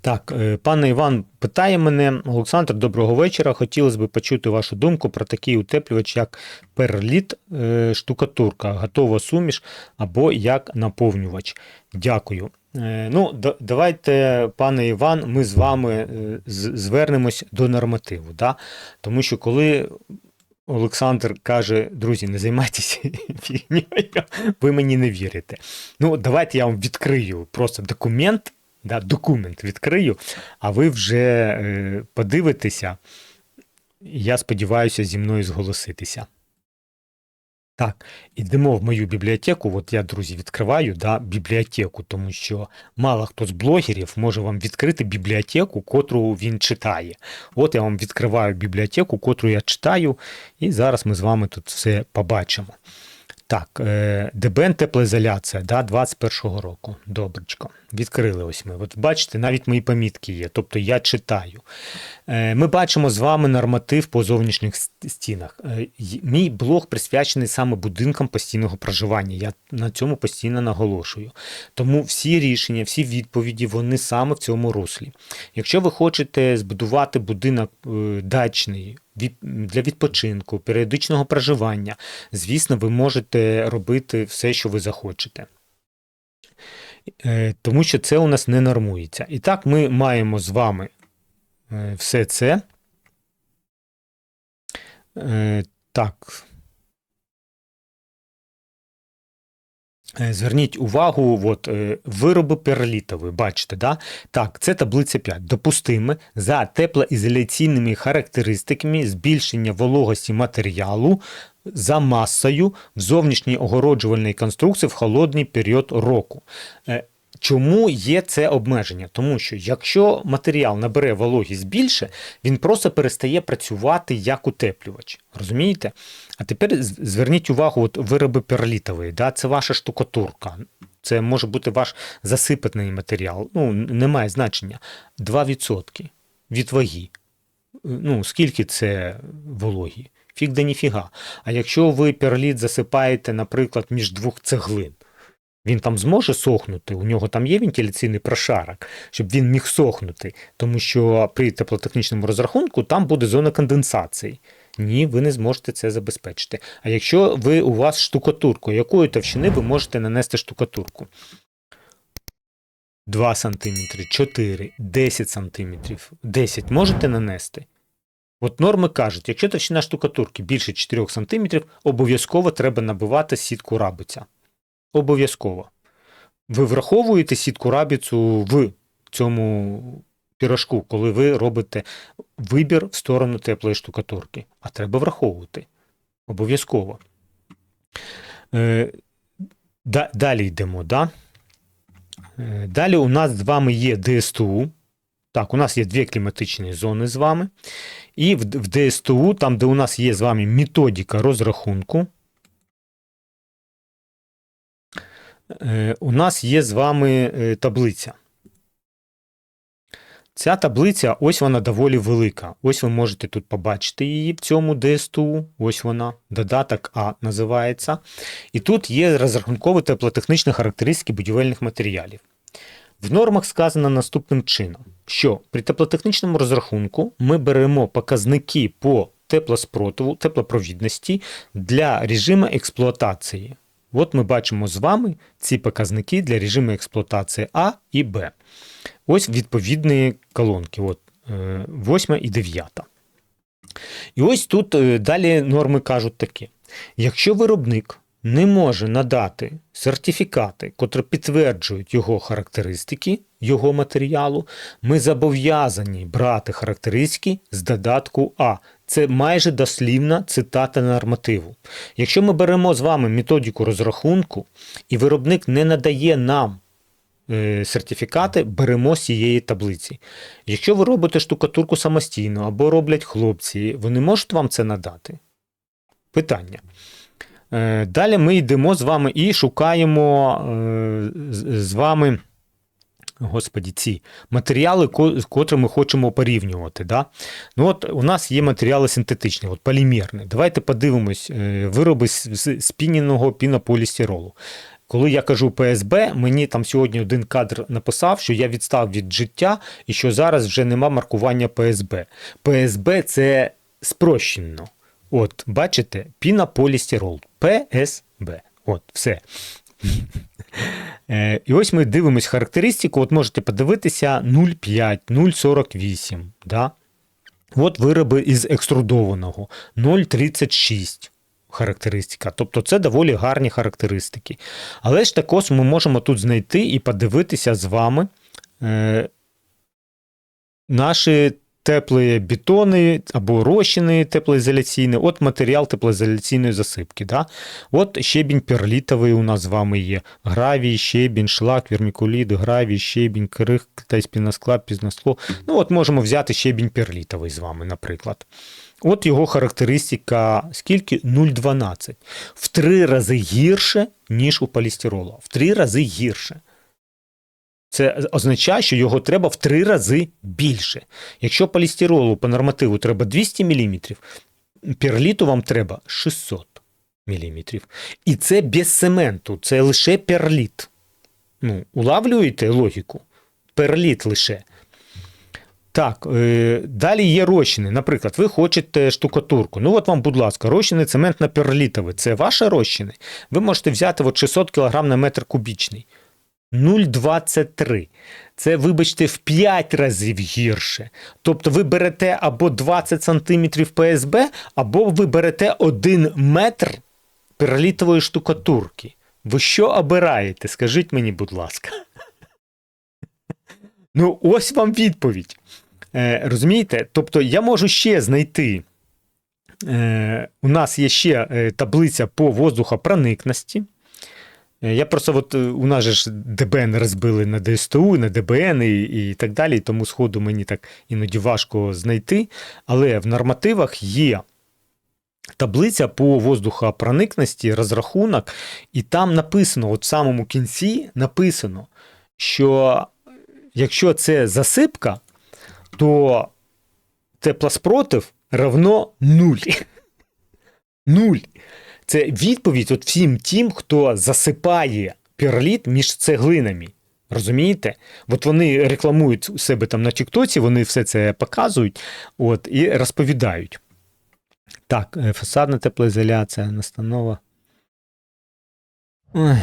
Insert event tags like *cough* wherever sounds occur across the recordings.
Так, е, пане Іван питає мене, Олександр, доброго вечора. Хотілося б почути вашу думку про такий утеплювач, як перліт, е, штукатурка, готова суміш або як наповнювач. Дякую. Е, Ну, давайте, пане Іван, ми з вами звернемось до нормативу. Да? Тому що коли Олександр каже, друзі, не займайтеся *laughs* фігньою, ви мені не вірите. Ну, давайте я вам відкрию просто документ, да, документ відкрию, а ви вже е, подивитеся. Я сподіваюся, зі мною зголоситися. Так, ідемо в мою бібліотеку. От я, друзі, відкриваю да, бібліотеку, тому що мало хто з блогерів може вам відкрити бібліотеку, котру він читає. От я вам відкриваю бібліотеку, котру я читаю, і зараз ми з вами тут все побачимо. Так, е, ДБН теплоізоляція да, 21-го року. Добречко. Відкрили ось ми. От бачите, навіть мої помітки є. Тобто я читаю. Е, Ми бачимо з вами норматив по зовнішніх стінах. Е, Мій блог присвячений саме будинкам постійного проживання. Я на цьому постійно наголошую. Тому всі рішення, всі відповіді, вони саме в цьому руслі. Якщо ви хочете збудувати будинок дачний для відпочинку, періодичного проживання, звісно, ви можете робити все, що ви захочете. Е, Тому що це у нас не нормується. І так, ми маємо з вами е, все це. Е, Так. Зверніть увагу, от, е, вироби перелітові, бачите, да? Так, це таблиця 5. Допустиме за теплоізоляційними характеристиками збільшення вологості матеріалу за масою в зовнішній огороджувальній конструкції в холодний період року. Чому є це обмеження? Тому що якщо матеріал набере вологість більше, він просто перестає працювати як утеплювач. Розумієте? А тепер зверніть увагу, от вироби перлітові, да? це ваша штукатурка. Це може бути ваш засипаний матеріал. Ну, немає значення. 2% від ваги. Ну, скільки це вологі? Фіг да ніфіга. А якщо ви перліт засипаєте, наприклад, між двох цеглин, він там зможе сохнути, у нього там є вентиляційний прошарок, щоб він міг сохнути, тому що при теплотехнічному розрахунку там буде зона конденсації. Ні, ви не зможете це забезпечити. А якщо ви у вас штукатурка, якої товщини ви можете нанести штукатурку? 2 см, 4, 10 см, 10 можете нанести? От норми кажуть, якщо товщина штукатурки більше 4 см, обов'язково треба набивати сітку рабиця. Обов'язково. Ви враховуєте сітку рабіцу в цьому пірожку, коли ви робите вибір в сторону теплої штукатурки. А треба враховувати. Обов'язково. Е, далі йдемо, да? Е, Далі у нас з вами є ДСТУ. Так, у нас є дві кліматичні зони з вами. І в ДСТУ, там, де у нас є з вами методика розрахунку, у нас є з вами е, таблиця. Ця таблиця, ось вона доволі велика. Ось ви можете тут побачити її в цьому ДСТУ. Ось вона, додаток А називається. І тут є розрахункові теплотехнічні характеристики будівельних матеріалів. В нормах сказано наступним чином, що при теплотехнічному розрахунку ми беремо показники по теплоспротиву, теплопровідності для режиму експлуатації. От ми бачимо з вами ці показники для режиму експлуатації А і Б. Ось відповідні колонки, от, 8 і 9. І ось тут е, далі норми кажуть такі: якщо виробник не може надати сертифікати, котрі підтверджують його характеристики, його матеріалу, ми зобов'язані брати характеристики з додатку А. Це майже дослівна цитата нормативу. Якщо ми беремо з вами методику розрахунку, і виробник не надає нам е, сертифікати, беремо з цієї таблиці. Якщо ви робите штукатурку самостійно або роблять хлопці, вони можуть вам це надати? Питання. Е, Далі ми йдемо з вами і шукаємо е, з- вами. Господі, ці матеріали, ко- котрі ми хочемо порівнювати. Да? Ну от У нас є матеріали синтетичні, от полімерні. Давайте подивимось е, вироби з спіненого пінополістиролу. Коли я кажу ПСБ, мені там сьогодні один кадр написав, що я відстав від життя і що зараз вже нема маркування ПСБ. ПСБ це спрощено. От, бачите, пінополістирол. ПСБ. От, все. *laughs* Е, І ось ми дивимось характеристику. От можете подивитися 0,5, 0,48. Да? От вироби із екструдованого 0,36 характеристика. Тобто це доволі гарні характеристики. Але ж також ми можемо тут знайти і подивитися з вами е, наші теплі бетони або розчини теплоізоляційні, от матеріал теплоізоляційної засипки. Да? От щебінь перлітовий у нас з вами є. Гравій, щебінь, шлак, вермікуліт, гравій, щебінь, крих, та піносклад, пізносло. Ну, от можемо взяти щебінь перлітовий з вами, наприклад. От його характеристика скільки? 0,12. В три рази гірше, ніж у полістирола. В три рази гірше. Це означає, що його треба в три рази більше. Якщо полістиролу по нормативу треба 200 мм, перліту вам треба 600 мм. І це без цементу, це лише перліт. Ну, улавлюєте логіку? Перліт лише. Так, е, далі є розчини. Наприклад, ви хочете штукатурку. Ну, от вам, будь ласка, розчини цементно-перлітові. Це ваші розчини. Ви можете взяти от 600 кг на метр кубічний. 0,23. Це, вибачте, в 5 разів гірше. Тобто ви берете або 20 см ПСБ, або ви берете 1 метр перелітової штукатурки. Ви що обираєте? Скажіть мені, будь ласка. *laughs* Ну, ось вам відповідь. Е, Розумієте? Тобто я можу ще знайти. Е, У нас є ще е, таблиця по воздухопроникності. Е, Я просто от е, у нас же ж ДБН розбили на ДСТУ, на ДБН і, і так далі, тому сходу мені так іноді важко знайти. Але в нормативах є таблиця по воздухопроникності, розрахунок, і там написано, от в самому кінці написано, що якщо це засипка, то теплоспротив равно нуль. *laughs* Нуль. Це відповідь от всім тим, хто засипає перліт між цеглинами. Розумієте? От вони рекламують у себе там на Тіктоці, вони все це показують от, і розповідають. Так, е, фасадна теплоізоляція, настанова. Ой.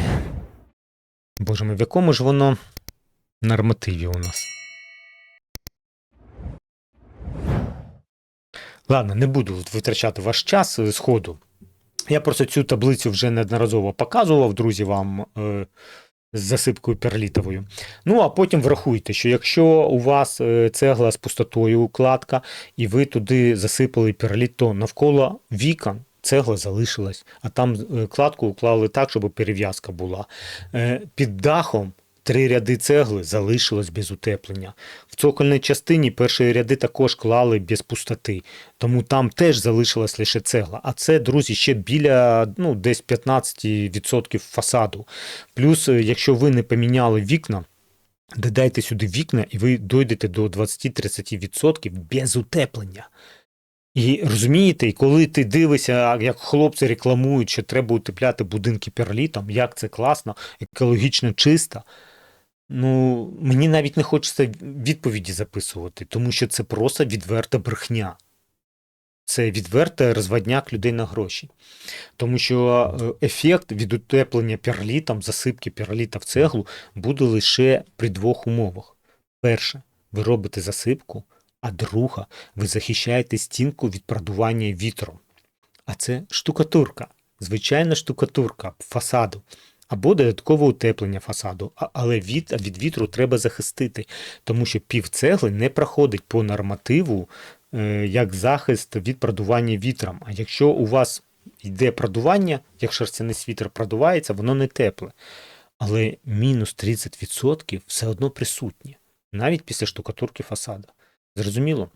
Боже мій, в якому ж воно нормативі у нас? Ладно, не буду витрачати ваш час е, сходу. Я просто цю таблицю вже неодноразово показував, друзі, вам е, з засипкою перлітовою. Ну, а потім врахуйте, що якщо у вас е, цегла з пустотою укладка, і ви туди засипали перліт, то навколо вікон цегла залишилась, а там е, кладку уклали так, щоб перев'язка була. Під дахом три ряди цегли залишилось без утеплення. В цокольній частині перші ряди також клали без пустоти, тому там теж залишилась лише цегла. А це, друзі, ще біля ну, десь 15% фасаду. Плюс, е, якщо ви не поміняли вікна, додайте сюди вікна, і ви дойдете до 20-30% без утеплення. І розумієте, коли ти дивишся, як хлопці рекламують, що треба утепляти будинки перлітом, як це класно, екологічно чисто. Ну, мені навіть не хочеться відповіді записувати, тому що це просто відверта брехня. Це відверта розводняк людей на гроші. Тому що е, ефект від утеплення перлітом, засипки перліта в цеглу буде лише при двох умовах. Перше, ви робите засипку, а друга, ви захищаєте стінку від продування вітром. А це штукатурка, звичайна штукатурка фасаду. Або додаткове утеплення фасаду, але від, від вітру треба захистити, тому що пів цегли не проходить по нормативу е, як захист від продування вітром. А якщо у вас йде продування, як шерстяний світер продувається, воно не тепле. Але мінус 30% все одно присутнє, навіть після штукатурки фасада. Зрозуміло?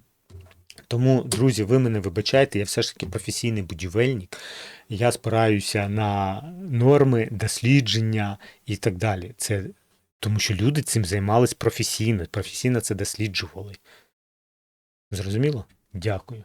Тому, друзі, ви мене вибачайте, я все ж таки професійний будівельник. Я спираюся на норми, дослідження і так далі. Це тому що люди цим займались професійно, професійно це досліджували. Зрозуміло? Дякую.